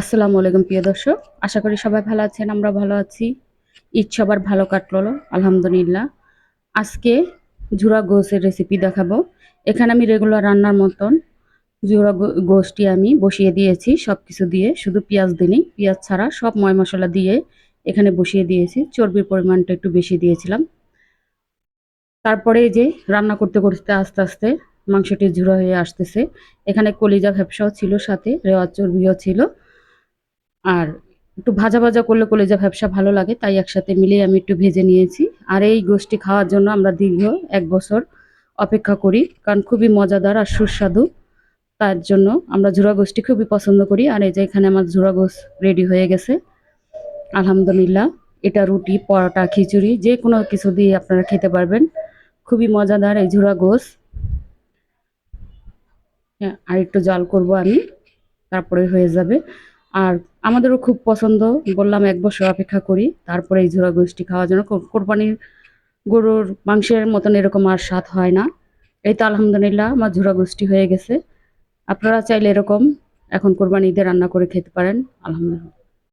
আসসালামু আলাইকুম, প্রিয় দর্শক। আশা করি সবাই ভালো আছেন, আমরা ভালো আছি। ঈদ সবার ভালো কাটলো, আলহামদুলিল্লাহ। আজকে ঝুরা গোসের রেসিপি দেখাবো। এখানে আমি রেগুলার রান্নার মতন ঝুরা গোসটি আমি বসিয়ে দিয়েছি সব কিছু দিয়ে। শুধু পেঁয়াজ দিনই পেঁয়াজ ছাড়া সব ময় মশলা দিয়ে এখানে বসিয়ে দিয়েছি। চর্বির পরিমাণটা একটু বেশি দিয়েছিলাম। তারপরে যে রান্না করতে করতে আস্তে আস্তে মাংসটি ঝুরা হয়ে আসতেছে। এখানে কলিজা ভ্যাপসাও ছিল সাথে রেওয়ার চর্বিও ছিল। আর একটু ভাজা ভাজা করলে কলেজা ব্যবসা ভালো লাগে, তাই একসাথে মিলিয়ে আমি একটু ভেজে নিয়েছি। আর এই গোষ্ঠী খাওয়ার জন্য আমরা দীর্ঘ এক বছর অপেক্ষা করি, কারণ খুবই মজাদার আর সুস্বাদু। তার জন্য আমরা ঝুরা গোষ্ঠী খুবই পছন্দ করি, আর এই যে এখানে আমার ঝুরা গোস রেডি হয়ে গেছে। আলহামদুলিল্লাহ, এটা রুটি, পরোটা, খিচুড়ি, যে কোনো কিছু দিয়ে আপনারা খেতে পারবেন। খুবই মজাদার এই ঝুরা গোস। হ্যাঁ আর একটু জল করব আমি, তারপরে হয়ে যাবে। আর আমাদেরও খুব পছন্দ। বললাম, এক বছর অপেক্ষা করি, তারপরে এই ঝোড়া গোষ্ঠী খাওয়ার জন্য কোরবানির গরুর মাংসের মতন এরকম আর স্বাদ হয় না। এই তো আলহামদুলিল্লাহ, আমার ঝোড়া গোষ্ঠী হয়ে গেছে। আপনারা চাইলে এরকম এখন কোরবানি ঈদে রান্না করে খেতে পারেন। আলহামদুলিল্লাহ।